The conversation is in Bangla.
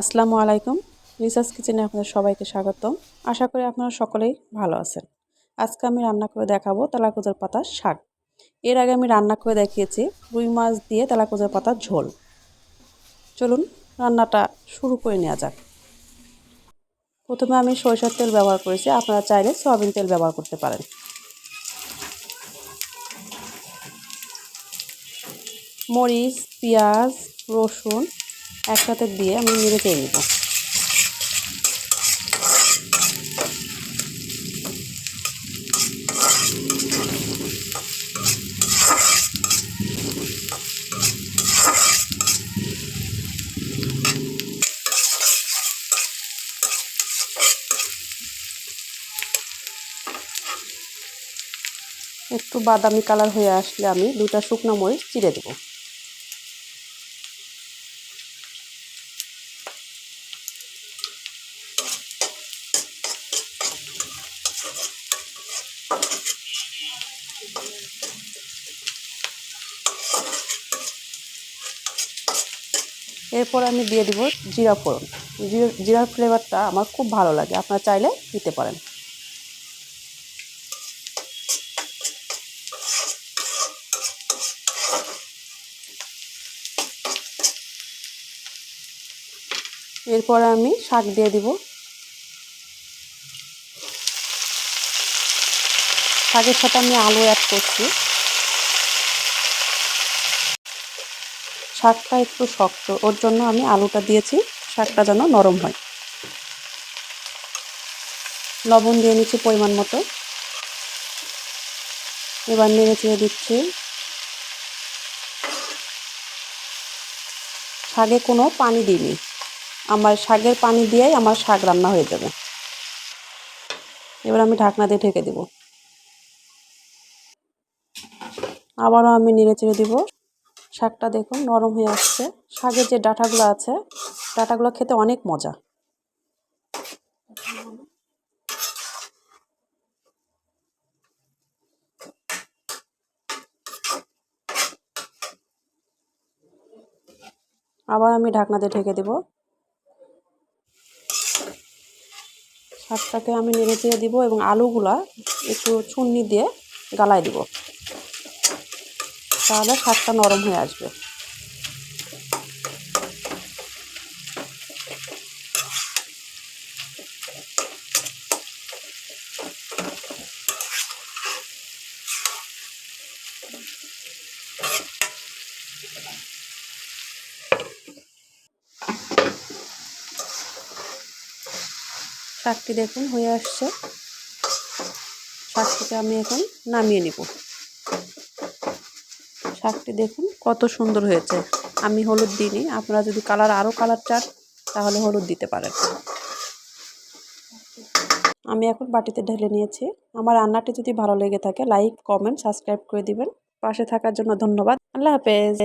আসসালামু আলাইকুম। রিসার্চ কিচেনে আপনাদের সবাইকে স্বাগতম। আশা করি আপনারা সকলেই ভালো আছেন। আজকে আমি রান্না করে দেখাবো তেলাকুজার পাতার শাক। এর আগে আমি রান্না করে দেখিয়েছি রুই মাছ দিয়ে তেলাকুজার পাতার ঝোল। চলুন রান্নাটা শুরু করে নেওয়া যাক। প্রথমে আমি সরিষার তেল ব্যবহার করেছি। আপনারা চাইলে সয়াবিন তেল ব্যবহার করতে পারেন। মরিচ, পেঁয়াজ, রসুন একসাথে দিয়ে আমি নেড়ে চেয়ে নেব। একটু বাদামি কালার হয়ে আসলে আমি দুটা শুকনো মরিচ চিড়ে দেবো। এরপর আমি দিয়ে দিব জিরা ফোড়ন। জিরার ফ্লেভারটা আমার খুব ভালো লাগে, আপনারা চাইলে দিতে পারেন। এরপর আমি শাক দিয়ে দিব। শাকের সাথে আমি আলু অ্যাড করছি। শাকটা একটু শক্ত, ওর জন্য আমি আলুটা দিয়েছি, শাকটা যেন নরম হয়। লবণ দিয়ে নিচ্ছি পরিমাণ মতো। এবার নেড়ে চেড়ে দিচ্ছি। শাকে কোনো পানি দিইনি। আমার শাকের পানি দিয়েই আমার শাক রান্না হয়ে যাবে। এবার আমি ঢাকনা দিয়ে ঢেকে দেব। আবারও আমি নেড়ে চেড়ে দিব। শাকটা দেখুন, নরম হয়ে আসছে। শাকের যে ডাঁটাগুলো আছে, ডাঁটাগুলো খেতে অনেক মজা। আবার আমি ঢাকনা দিয়ে ঢেকে দেব। শাকটাকে আমি নেড়ে চেড়ে দিব এবং আলুগুলা একটু চুন্নি দিয়ে গালায় দিব। তাহলে শাকটা নরম হয়ে আসবে। শাকটি দেখুন হয়ে আসছে। শাকটিকে আমি এখন নামিয়ে নিব। শাকটি দেখুন, কত সুন্দর হয়েছে। আমি হলুদ দিইনি, আপনারা যদি কালার আরও কালার চান, তাহলে হলুদ দিতে পারেন। আমি এখন বাটিতে ঢেলে নিয়েছি। আমার রান্নাটি যদি ভালো লেগে থাকে, লাইক, কমেন্ট, সাবস্ক্রাইব করে দিবেন। পাশে থাকার জন্য ধন্যবাদ। আল্লাহ হাফেজ।